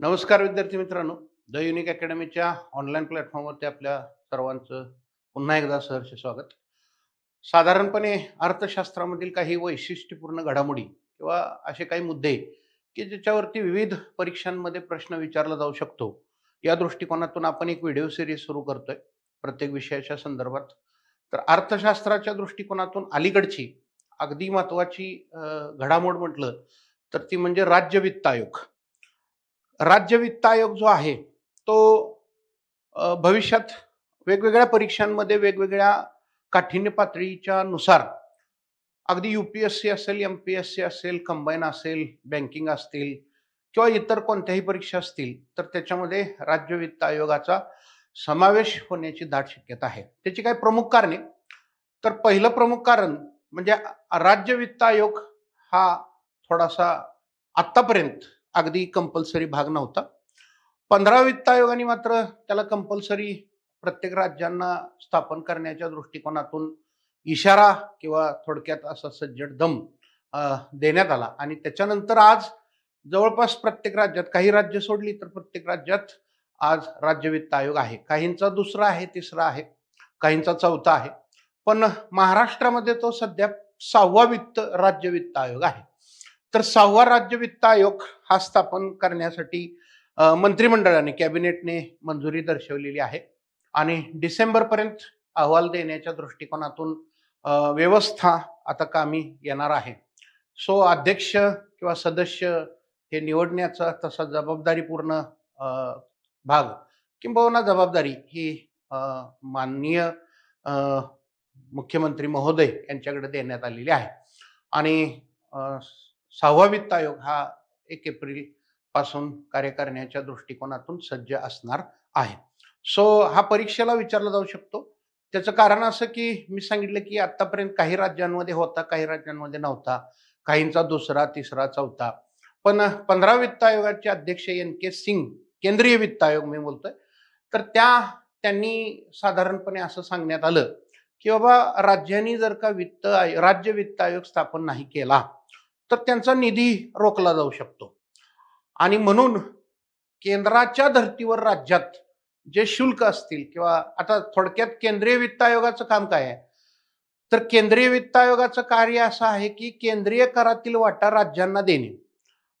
नमस्कार विद्यार्थी मित्रांनो. द युनिक अकॅडमीच्या ऑनलाईन प्लॅटफॉर्मवरती आपल्या सर्वांचं पुन्हा एकदा सहर्ष स्वागत. साधारणपणे अर्थशास्त्रामधील काही वैशिष्ट्यपूर्ण घडामोडी किंवा असे काही मुद्दे की ज्याच्यावरती विविध परीक्षांमध्ये प्रश्न विचारला जाऊ शकतो या दृष्टिकोनातून आपण एक व्हिडिओ सिरीज सुरू करतोय. प्रत्येक विषयाच्या संदर्भात. तर अर्थशास्त्राच्या दृष्टिकोनातून अलीकडची अगदी महत्वाची घडामोड म्हटलं तर ती म्हणजे राज्य वित्त आयोग. राज्य वित्त आयोग जो आहे तो भविष्यात वेगवेगळ्या परीक्षांमध्ये वेगवेगळ्या काठिण्य पातळीच्या नुसार अगदी यू पी एस सी असेल एम पी एस सी असेल कंबाईन असेल बँकिंग असतील किंवा इतर कोणत्याही परीक्षा असतील तर त्याच्यामध्ये राज्य वित्त आयोगाचा समावेश होण्याची दाट शक्यता आहे. त्याची काही प्रमुख कारणे तर पहिलं प्रमुख कारण म्हणजे राज्य वित्त आयोग हा थोडासा आत्तापर्यंत अगदी कंपल्सरी भाग नव्हता. पंधरा वित्त आयोगाने मात्र त्याला कंपल्सरी प्रत्येक राज्यांना स्थापन करण्याच्या दृष्टिकोनातून इशारा किंवा थोडक्यात असा सज्जड दम देण्यात आला. आणि त्याच्यानंतर आज जवळपास प्रत्येक राज्यात काही राज्य सोडली तर प्रत्येक राज्यात आज राज्य वित्त आयोग आहे. काहींचा दुसरा आहे तिसरा आहे काहींचा चौथा आहे. पण महाराष्ट्रामध्ये तो सध्या सहावा वित्त राज्य वित्त आयोग आहे. तर सहावा राज्य वित्त आयोग हा स्थापन करण्यासाठी मंत्रिमंडळाने कॅबिनेटने मंजुरी दर्शवलेली आहे. आणि डिसेंबरपर्यंत अहवाल देण्याच्या दृष्टिकोनातून व्यवस्था आता कामी येणार आहे. सो अध्यक्ष किंवा सदस्य हे निवडण्याचा तसा जबाबदारीपूर्ण भाग किंबहुना जबाबदारी ही माननीय मुख्यमंत्री महोदय यांच्याकडे देण्यात आलेली आहे. आणि सहावा वित्त आयोग हा एक एप्रिलपासून कार्य करण्याच्या दृष्टिकोनातून सज्ज असणार आहे. सो हा परीक्षेला विचारला जाऊ शकतो. त्याचं कारण असं की मी सांगितलं की आतापर्यंत काही राज्यांमध्ये होता काही राज्यांमध्ये नव्हता. काहींचा दुसरा तिसरा चौथा. पण पंधरा वित्त आयोगाचे अध्यक्ष एन के सिंग केंद्रीय वित्त आयोग मी बोलतोय तर त्या त्यांनी साधारणपणे असं सांगण्यात आलं की बाबा राज्यांनी जर का वित्त आय राज्य वित्त आयोग स्थापन नाही केला तर त्यांचा निधी रोखला जाऊ शकतो. आणि म्हणून केंद्राच्या धर्तीवर राज्यात जे शुल्क असतील किंवा आता थोडक्यात केंद्रीय वित्त आयोगाचं काम काय आहे? तर केंद्रीय वित्त आयोगाचं कार्य असं आहे की केंद्रीय करातील वाटा राज्यांना देणे.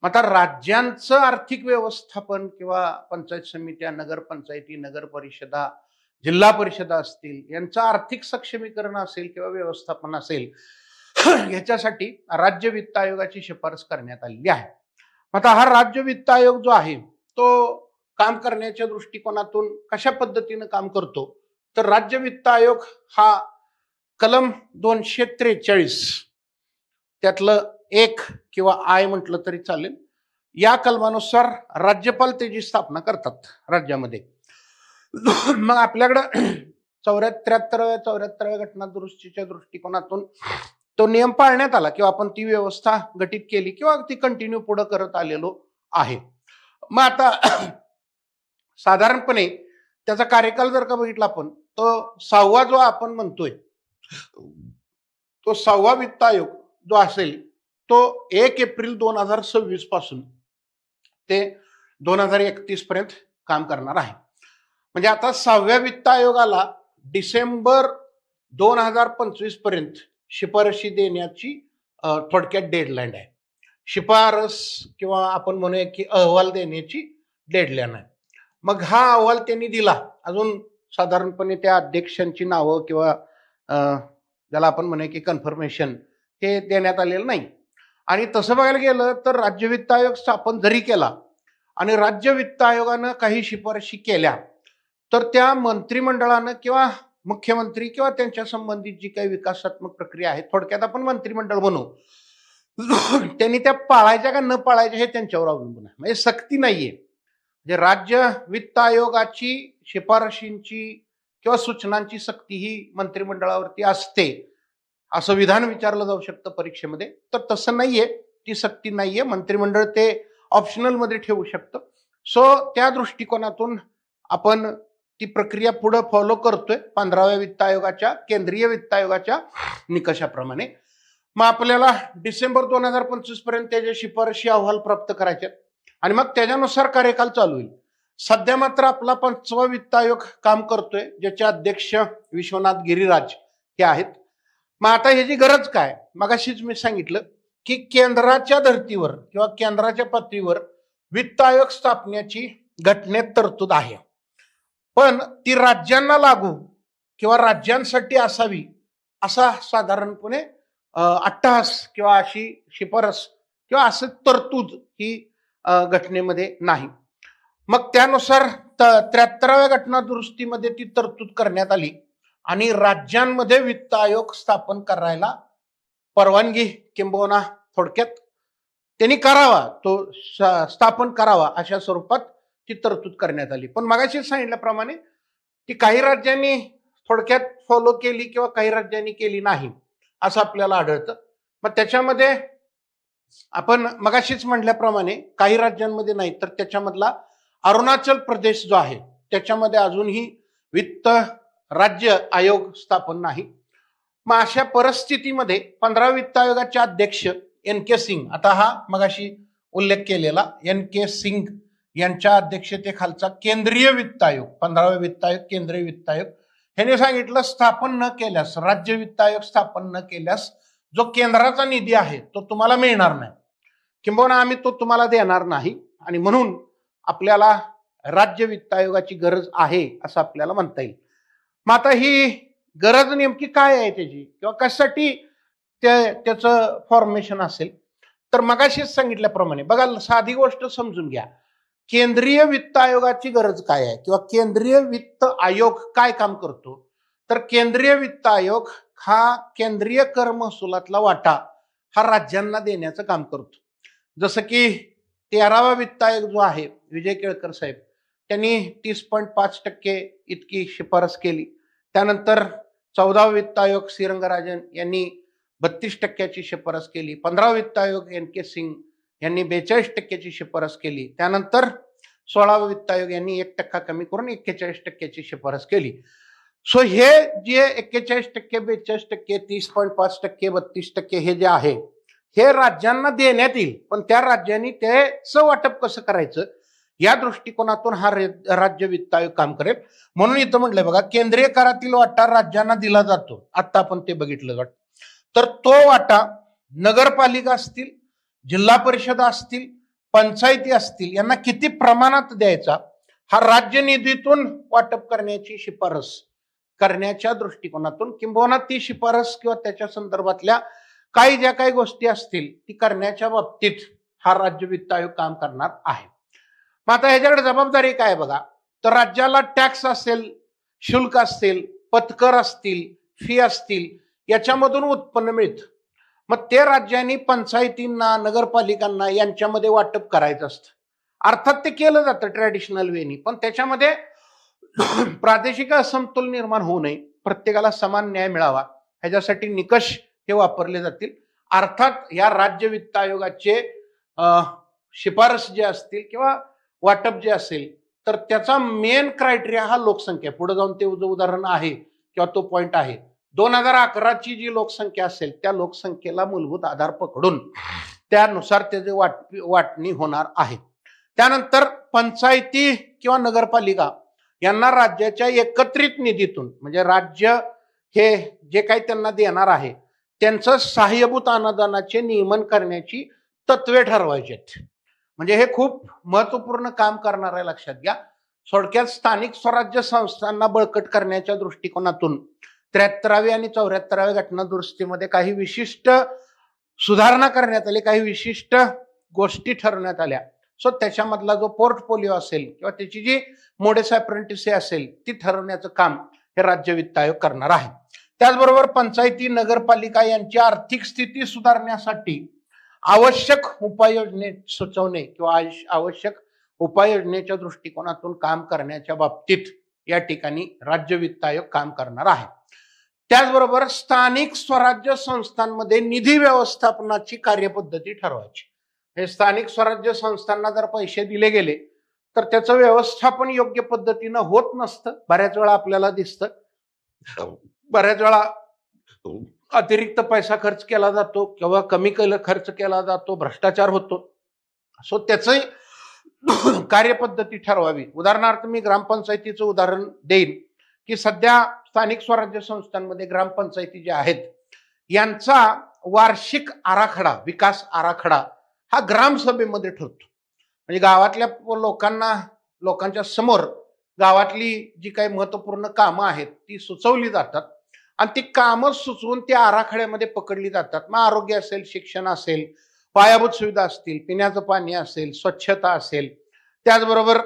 आता राज्यांचं आर्थिक व्यवस्थापन किंवा पंचायत समित्या नगरपंचायती नगर परिषदा जिल्हा परिषदा असतील यांचं आर्थिक सक्षमीकरण असेल किंवा व्यवस्थापन असेल ह्याच्यासाठी राज्य वित्त आयोगाची शिफारस करण्यात आलेली आहे. आता हा राज्य वित्त आयोग जो आहे तो काम करण्याच्या दृष्टिकोनातून कशा पद्धतीनं काम करतो? तर राज्य वित्त आयोग हा कलम दोनशे त्रेचाळीस त्यातलं एक किंवा आय म्हटलं तरी चालेल या कलमानुसार राज्यपाल त्याची स्थापना करतात राज्यामध्ये. मग आपल्याकडं चौऱ्याहत्तराव्या चौऱ्याहत्तराव्या घटना दुरुस्तीच्या दृष्टिकोनातून तो नियम पाळण्यात आला किंवा आपण ती व्यवस्था गठीत केली किंवा ती कंटिन्यू पुढे करत आलेलो आहे. मग आता साधारणपणे त्याचा कार्यकाल जर का बघितला आपण तो सहावा जो आपण म्हणतोय तो सहावा वित्त आयोग जो असेल तो एक एप्रिल दोन हजार सव्वीसपासून ते दोन हजार एकतीस पर्यंत काम करणार आहे. म्हणजे आता सहाव्या वित्त आयोगाला डिसेंबर दोन हजार पंचवीसपर्यंत शिफारशी देण्याची थोडक्यात डेडलाईन आहे. शिफारस किंवा आपण म्हणूया की अहवाल देण्याची डेडलाईन आहे. मग हा अहवाल त्यांनी दिला. अजून साधारणपणे त्या अध्यक्षांची नावं किंवा ज्याला आपण म्हणूया की कन्फर्मेशन हे देण्यात आलेलं नाही. आणि तसं बघायला गेलं तर राज्य वित्त आयोग स्थापन जरी केला आणि राज्य वित्त आयोगानं काही शिफारशी केल्या तर त्या मंत्रिमंडळानं किंवा मुख्यमंत्री किंवा त्यांच्या संबंधित जी काही विकासात्मक प्रक्रिया आहे थोडक्यात आपण मंत्रिमंडळ बनवू. त्यांनी त्या पाळायच्या का न पाळायच्या हे त्यांच्यावर अवलंबून आहे. म्हणजे सक्ती नाहीये. म्हणजे राज्य वित्त आयोगाची शिफारशींची किंवा सूचनांची सक्ती ही मंत्रिमंडळावरती असते असं विधान विचारलं जाऊ शकतं परीक्षेमध्ये. तर तसं नाहीये. ती सक्ती नाहीये. मंत्रिमंडळ ते ऑप्शनलमध्ये ठेवू शकतं. सो त्या दृष्टिकोनातून आपण ती प्रक्रिया पुढे फॉलो करतोय पंधराव्या वित्त आयोगाच्या केंद्रीय वित्त आयोगाच्या निकषाप्रमाणे. मग आपल्याला डिसेंबर दोन हजार पंचवीसपर्यंत त्याचे शिफारशी अहवाल प्राप्त करायचे आणि मग त्याच्यानुसार कार्यकाल चालू होईल. सध्या मात्र आपला पंचवा वित्त आयोग काम करतोय ज्याचे अध्यक्ष विश्वनाथ गिरीराज हे आहेत. मग आता ह्याची गरज काय? मगाशीच मी सांगितलं की केंद्राच्या धर्तीवर किंवा केंद्राच्या पातळीवर वित्त आयोग स्थापण्याची घटनेत तरतूद आहे. पण ती राज्यांना लागू किंवा राज्यांसाठी असावी असा साधारणपणे अट्टहास किंवा अशी शिफारस किंवा असं तरतूद ही घटनेमध्ये नाही. मग त्यानुसार त्र्याहत्तराव्या घटना दुरुस्तीमध्ये ती तरतूद करण्यात आली आणि राज्यांमध्ये वित्त आयोग स्थापन करायला परवानगी किंबहुना थोडक्यात त्यांनी करावा तो स- स्थापन करावा अशा स्वरूपात ती तरतूद करण्यात आली. पण मगाशी सांगितल्याप्रमाणे ती काही राज्यांनी थोडक्यात फॉलो केली किंवा काही राज्यांनी केली नाही असं आपल्याला आढळतं. मग त्याच्यामध्ये आपण मगाशीच म्हटल्याप्रमाणे काही राज्यांमध्ये नाही तर त्याच्यामधला अरुणाचल प्रदेश जो आहे त्याच्यामध्ये अजूनही वित्त राज्य आयोग स्थापन नाही. मग अशा परिस्थितीमध्ये पंधरा वित्त आयोगाचे अध्यक्ष एन के सिंग आता हा मगाशी उल्लेख केलेला एन के सिंग यांच्या अध्यक्षतेखालचा केंद्रीय वित्त आयोग पंधरावा वित्त आयोग केंद्रीय वित्त आयोग. ह्याने सांगितलं स्थापन न केल्यास राज्य वित्त आयोग स्थापन न केल्यास जो केंद्राचा निधी आहे तो तुम्हाला मिळणार नाही. किंबहुना आम्ही तो तुम्हाला देणार नाही. आणि म्हणून आपल्याला राज्य वित्त आयोगाची गरज आहे असं आपल्याला म्हणता येईल. मग आता ही गरज नेमकी काय आहे त्याची? किंवा कशासाठी ते त्याचं फॉर्मेशन असेल? तर मगाशीच सांगितल्याप्रमाणे बघा साधी गोष्ट समजून घ्या. केंद्रीय वित्त आयोगाची गरज काय आहे? किंवा केंद्रीय वित्त आयोग काय काम करतो? तर केंद्रीय वित्त आयोग हा केंद्रीय कर महसुलातला वाटा हा राज्यांना देण्याचं काम करतो. जसं की तेरावा वित्त आयोग जो आहे विजय केळकर साहेब त्यांनी तीस पॉईंट पाच टक्के इतकी शिफारस केली. त्यानंतर चौदावा वित्त आयोग श्रीरंगराजन यांनी बत्तीस टक्क्याची शिफारस केली. पंधरावा वित्त आयोग एन के सिंग यांनी बेचाळीस टक्क्याची शिफारस केली. त्यानंतर सोळावा वित्त आयोग यांनी एक टक्का कमी करून एक्केचाळीस टक्क्याची शिफारस केली. सो हे जे एक्केचाळीस टक्के बेचाळीस टक्के तीस पॉईंट पाच टक्के बत्तीस टक्के हे जे आहे हे राज्यांना देण्यात येईल. पण त्या राज्यांनी त्याचं वाटप कसं करायचं? या दृष्टिकोनातून हा राज्य वित्त आयोग काम करेल. म्हणून इथं म्हटलंय बघा केंद्रीय करातील वाटा राज्यांना दिला जातो. आता आपण ते बघितलं वाट तर तो वाटा नगरपालिका असतील जिल्हा परिषद असतील पंचायती असतील यांना किती प्रमाणात द्यायचा? हा राज्य निधीतून वाटप करण्याची शिफारस करण्याच्या दृष्टिकोनातून किंबहुना ती शिफारस किंवा त्याच्या संदर्भातल्या काही ज्या काही गोष्टी असतील ती करण्याच्या बाबतीत हा राज्य वित्त आयोग काम करणार आहे. मग आता ह्याच्याकडे जबाबदारी काय आहे बघा? तर राज्याला टॅक्स असेल शुल्क असतील पथकर असतील फी असतील याच्यामधून उत्पन्न मिळतं. मग ते राज्यांनी पंचायतींना नगरपालिकांना यांच्यामध्ये वाटप करायचं असतं. अर्थात ते केलं जातं ट्रॅडिशनल वेनी पण त्याच्यामध्ये प्रादेशिक असमतोल निर्माण होऊ नये. प्रत्येकाला समान न्याय मिळावा. ह्याच्यासाठी निकष हे वापरले जातील. अर्थात या राज्य वित्त आयोगाचे शिफारस जे असतील किंवा वाटप जे असेल तर त्याचा मेन क्रायटेरिया हा लोकसंख्या. पुढे जाऊन ते जो उदाहरण आहे किंवा तो पॉइंट आहे. दोन हजार अकराची जी लोकसंख्या असेल त्या लोकसंख्येला मूलभूत आधार पकडून त्यानुसार त्याचे वाट वाटणी होणार आहे. त्यानंतर पंचायती किंवा नगरपालिका यांना राज्याच्या एकत्रित निधीतून म्हणजे राज्य हे जे काही त्यांना देणार आहे त्यांचं सहाय्यभूत अनुदानाचे नियमन करण्याची तत्वे ठरवायची आहेत म्हणजे हे खूप महत्त्वपूर्ण काम करणार आहे लक्षात घ्या. थोडक्यात स्थानिक स्वराज्य संस्थांना बळकट करण्याच्या दृष्टिकोनातून त्र्याहत्तरावी आणि चौऱ्याहत्तराव्या घटना दुरुस्तीमध्ये काही विशिष्ट सुधारणा करण्यात आली काही विशिष्ट गोष्टी ठरवण्यात आल्या. सो त्याच्यामधला जो पोर्टफोलिओ असेल किंवा त्याची जी मोडेस अप्रेंटिसी असेल ती ठरवण्याचं काम हे राज्य वित्त आयोग करणार आहे. त्याचबरोबर पंचायती नगरपालिका यांची आर्थिक स्थिती सुधारण्यासाठी आवश्यक उपाययोजने सुचवणे किंवा आवश्यक उपाययोजनेच्या दृष्टिकोनातून काम करण्याच्या बाबतीत या ठिकाणी राज्य वित्त आयोग काम करणार आहे. त्याचबरोबर स्थानिक स्वराज्य संस्थांमध्ये निधी व्यवस्थापनाची कार्यपद्धती ठरवायची. हे स्थानिक स्वराज्य संस्थांना जर पैसे दिले गेले तर त्याचं व्यवस्थापन योग्य पद्धतीनं होत नसतं बऱ्याच वेळा आपल्याला दिसतं. बऱ्याच वेळा अतिरिक्त पैसा खर्च केला जातो किंवा कमी केला खर्च केला जातो भ्रष्टाचार होतो. सो त्याचंही कार्यपद्धती ठरवावी. उदाहरणार्थ मी ग्रामपंचायतीचं उदाहरण देईन. की सध्या स्थानिक स्वराज्य संस्थांमध्ये ग्रामपंचायती ज्या आहेत यांचा वार्षिक आराखडा विकास आराखडा हा ग्रामसभेमध्ये ठरतो. म्हणजे गावातल्या लोकांना लोकांच्या समोर गावातली जी काही महत्त्वपूर्ण कामं आहेत ती सुचवली जातात आणि ती कामं सुचवून त्या आराखड्यामध्ये पकडली जातात. मग आरोग्य असेल शिक्षण असेल पायाभूत सुविधा असतील पिण्याचं पाणी असेल स्वच्छता असेल त्याचबरोबर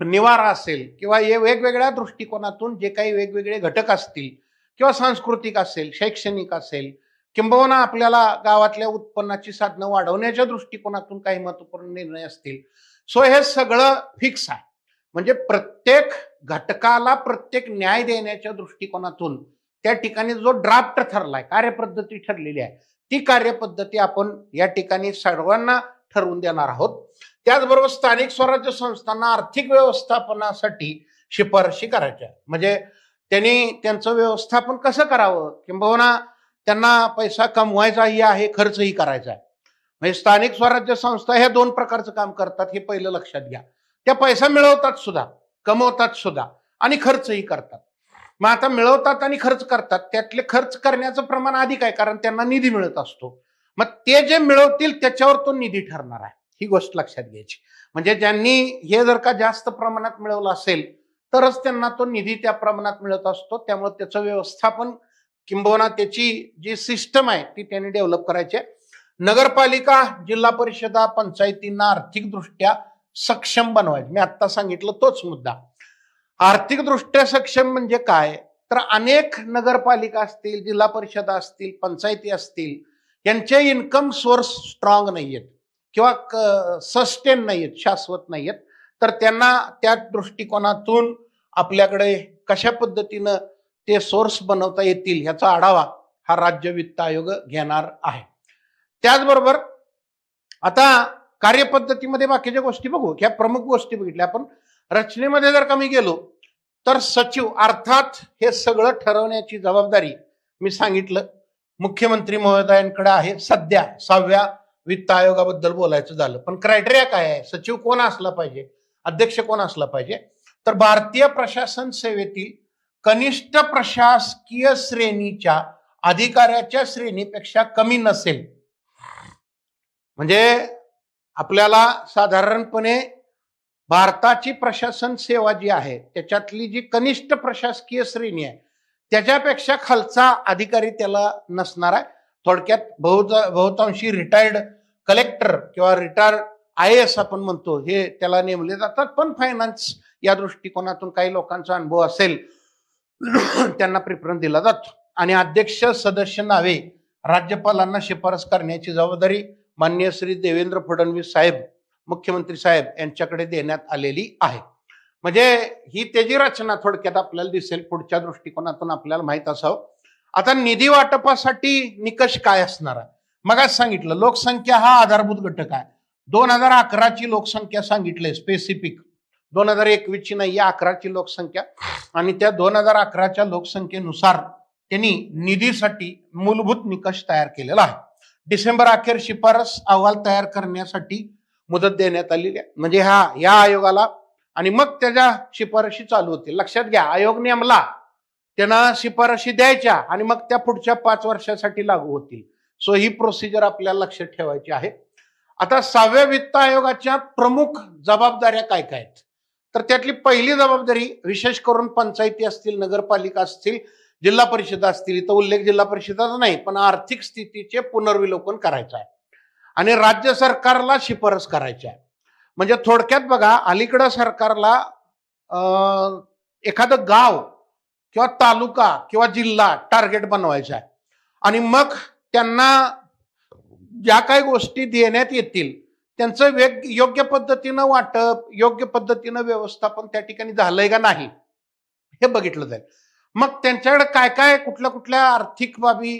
निवारा असेल किंवा हे वेगवेगळ्या दृष्टिकोनातून जे काही वेगवेगळे घटक असतील किंवा सांस्कृतिक असेल शैक्षणिक असेल किंबहुना आपल्याला गावातल्या उत्पन्नाची साधनं वाढवण्याच्या दृष्टिकोनातून काही महत्त्वपूर्ण निर्णय असतील. सो हे सगळं फिक्स आहे. म्हणजे प्रत्येक घटकाला प्रत्येक न्याय देण्याच्या दृष्टिकोनातून त्या ठिकाणी जो ड्राफ्ट ठरलाय कार्यपद्धती ठरलेली आहे ती कार्यपद्धती आपण या ठिकाणी सर्वांना ठरवून देणार आहोत. त्याचबरोबर स्थानिक स्वराज्य संस्थांना आर्थिक व्यवस्थापनासाठी शिफारशी करायच्या. म्हणजे त्यांनी त्यांचं व्यवस्थापन कसं करावं? किंबहुना त्यांना पैसा कमवायचाही आहे खर्चही करायचा. आहे म्हणजे स्थानिक स्वराज्य संस्था ह्या दोन प्रकारचं काम करतात हे पहिलं लक्षात घ्या. त्या पैसा मिळवतात सुद्धा कमवतात सुद्धा आणि खर्चही करतात. मग आता मिळवतात आणि खर्च करतात त्यातले खर्च करण्याचं प्रमाण अधिक आहे कारण त्यांना निधी मिळत असतो. मग ते जे मिळवतील त्याच्यावर तो निधी ठरणार आहे. ही गोष्ट लक्षात घ्यायची. म्हणजे ज्यांनी हे जर का जास्त प्रमाणात मिळवलं असेल तरच त्यांना तो निधी त्या प्रमाणात मिळत असतो. त्यामुळे त्याचं व्यवस्थापन किंबहुना त्याची जी सिस्टम आहे ती त्यांनी डेव्हलप करायची आहे. नगरपालिका जिल्हा परिषदा पंचायतींना आर्थिकदृष्ट्या सक्षम बनवायचे. मी आत्ता सांगितलं तोच मुद्दा. आर्थिकदृष्ट्या सक्षम म्हणजे काय? तर अनेक नगरपालिका असतील जिल्हा परिषदा असतील पंचायती असतील यांचे इन्कम सोर्स स्ट्रॉंग नाहीयेत. किंवा सस्टेन नाही आहेत शाश्वत नाही आहेत तर त्यांना त्या दृष्टिकोनातून आपल्याकडे कशा पद्धतीनं ते सोर्स बनवता येतील ह्याचा आढावा हा राज्य वित्त आयोग घेणार आहे. त्याचबरोबर आता कार्यपद्धतीमध्ये बाकीच्या गोष्टी बघू. ह्या प्रमुख गोष्टी बघितल्या आपण. रचनेमध्ये जर कमी गेलो तर सचिव अर्थात हे सगळं ठरवण्याची जबाबदारी मी सांगितलं. मुख्यमंत्री महोदयांकडे आहे सध्या सहाव्या वित्त आयोगाबद्दल बोलायचं झालं. पण क्रायटेरिया काय आहे? सचिव कोण असला पाहिजे? अध्यक्ष कोण असला पाहिजे? तर भारतीय प्रशासन सेवेतील कनिष्ठ प्रशासकीय श्रेणीच्या अधिकाऱ्याच्या श्रेणीपेक्षा कमी नसेल. म्हणजे आपल्याला साधारणपणे भारताची प्रशासन सेवा जी आहे त्याच्यातली जी कनिष्ठ प्रशासकीय श्रेणी आहे त्याच्यापेक्षा खालचा अधिकारी त्याला नसणार आहे. थोडक्यात बहुत बहुतांशी रिटायर्ड कलेक्टर किंवा रिटायर्ड आय एस आपण म्हणतो हे त्याला नेमले जातात. पण फायनान्स या दृष्टिकोनातून काही लोकांचा अनुभव असेल त्यांना प्रिफरन्स दिला जातो. आणि अध्यक्ष सदस्य नावे राज्यपालांना शिफारस करण्याची जबाबदारी मान्य श्री देवेंद्र फडणवीस साहेब मुख्यमंत्री साहेब यांच्याकडे देण्यात आलेली आहे. म्हणजे ही त्याची रचना थोडक्यात आपल्याला दिसेल पुढच्या दृष्टिकोनातून आपल्याला माहीत असावं. आता निधी वाटपासाठी निकष काय असणार आहे? मग आज सांगितलं लोकसंख्या हा आधारभूत घटक आहे. दोन हजार अकराची लोकसंख्या सांगितले स्पेसिफिक दोन हजार एकवीसची नाही अकराची लोकसंख्या. आणि त्या दोन हजार अकराच्या लोकसंख्येनुसार त्यांनी निधीसाठी मूलभूत निकष तयार केलेला आहे. डिसेंबर अखेर शिफारस अहवाल तयार करण्यासाठी मुदत देण्यात आलेली आहे. म्हणजे हा या आयोगाला. आणि मग त्याच्या शिफारशी चालू होतील. लक्षात घ्या आयोग नेमला. त्यांना शिफारशी द्यायच्या आणि मग त्या पुढच्या पाच वर्षासाठी लागू होतील. सो ही प्रोसिजर आपल्याला लक्षात ठेवायची आहे. आता सहाव्या वित्त आयोगाच्या प्रमुख जबाबदाऱ्या काय काय आहेत? तर त्यातली पहिली जबाबदारी विशेष करून पंचायती असतील नगरपालिका असतील जिल्हा परिषद असतील. इथं उल्लेख जिल्हा परिषदाचा नाही पण आर्थिक स्थितीचे पुनर्विलोकन करायचं आहे. आणि राज्य सरकारला शिफारस करायची आहे. म्हणजे थोडक्यात बघा अलीकडं सरकारला अं, एखादं गाव किंवा तालुका किंवा जिल्हा टार्गेट बनवायचा आहे. आणि मग त्यांना ज्या काही गोष्टी देण्यात येतील त्यांचं वेग योग्य पद्धतीनं वाटप योग्य पद्धतीनं व्यवस्थापन त्या ठिकाणी झालंय का नाही हे बघितलं जाईल. मग त्यांच्याकडे काय काय कुठल्या कुठल्या आर्थिक बाबी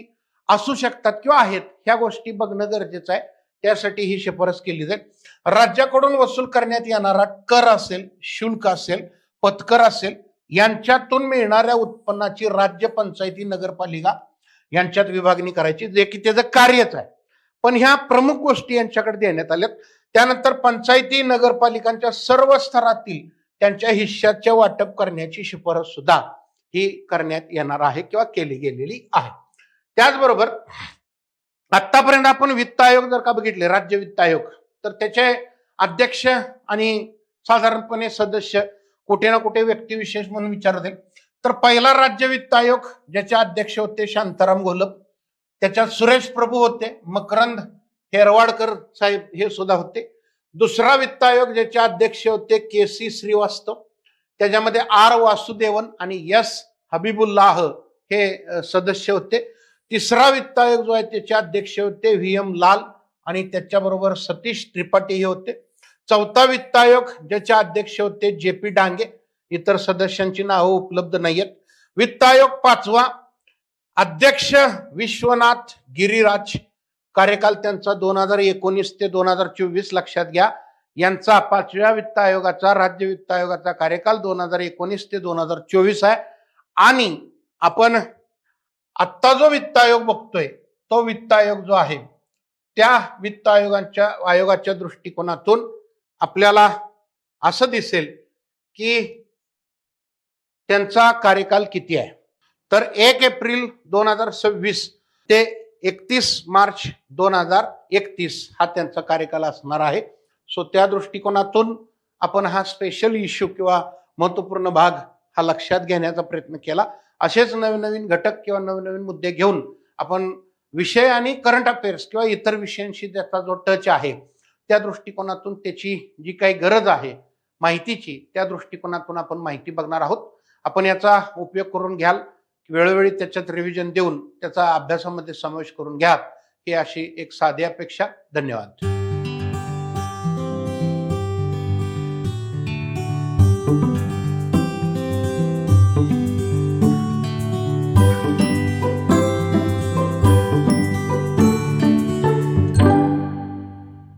असू शकतात किंवा आहेत ह्या गोष्टी बघणं गरजेचं आहे. त्यासाठी ही शिफारस केली जाईल. राज्याकडून वसूल करण्यात येणारा कर असेल शुल्क असेल पथकर असेल यांच्यातून मिळणाऱ्या उत्पन्नाची राज्य पंचायती नगरपालिका यांच्यात विभागणी करायची जे की त्याचं कार्यच आहे. पण ह्या प्रमुख गोष्टी यांच्याकडे देण्यात आल्यात. त्यानंतर पंचायती नगरपालिकांच्या सर्व स्तरातील त्यांच्या हिश्श्याचे वाटप करण्याची शिफारस सुद्धा ही करण्यात येणार आहे किंवा केली गेलेली आहे. त्याचबरोबर आतापर्यंत आपण वित्त आयोग जर का बघितले राज्य वित्त आयोग तर त्याचे अध्यक्ष आणि साधारणपणे सदस्य कुठे ना कुठे व्यक्तिविशेष म्हणून विचारते तर पहिला राज्य वित्त आयोग ज्याचे अध्यक्ष होते शांताराम घोलप त्याच्यात सुरेश प्रभू होते मकरंद हेरवाडकर साहेब हे सुद्धा होते. दुसरा वित्त आयोग ज्याचे अध्यक्ष होते के सी श्रीवास्तव त्याच्यामध्ये आर वासुदेवन आणि एस हबीबुल्लाह हे सदस्य होते. तिसरा वित्त आयोग जो आहे त्याचे अध्यक्ष होते व्ही एम लाल आणि त्याच्याबरोबर सतीश त्रिपाठी हे होते. चौथा वित्त आयोग ज्याचे अध्यक्ष होते जे पी डांगे. इतर सदस्यांची नावं उपलब्ध नाही आहेत वित्त आयोग पाचवा अध्यक्ष विश्वनाथ गिरिराज. कार्यकाल त्यांचा दोन हजार एकोणीस ते दोन हजार चोवीस लक्षात घ्या. यांचा पाचव्या वित्त आयोगाचा राज्य वित्त आयोगाचा कार्यकाल दोन हजार एकोणीस ते दोन हजार चोवीस आहे. आणि आपण आत्ता जो वित्त आयोग बघतोय तो वित्त आयोग जो आहे त्या वित्त आयोगांच्या आयोगाच्या दृष्टिकोनातून आपल्याला असं दिसेल की त्यांचा कार्यकाल किती आहे? तर एक एप्रिल दोन हजार सव्वीस ते एकतीस मार्च दोन हजार एकतीस हा त्यांचा कार्यकाल असणार आहे. सो त्या दृष्टिकोनातून आपण हा स्पेशल इश्यू किंवा महत्त्वपूर्ण भाग हा लक्षात घेण्याचा प्रयत्न केला. असेच नवीन नवीन घटक किंवा नवीन नवीन मुद्दे घेऊन आपण विषय आणि करंट अफेअर्स किंवा इतर विषयांशी त्याचा जो टच आहे त्या दृष्टिकोनातून त्याची जी काही गरज आहे माहितीची त्या दृष्टिकोनातून आपण माहिती बघणार आहोत. आपण याचा उपयोग करून घ्याल. वेळोवेळी त्याच्यात रिव्हिजन देऊन त्याचा अभ्यासामध्ये समावेश करून घ्या. ही अशी एक साधी अपेक्षा. धन्यवाद.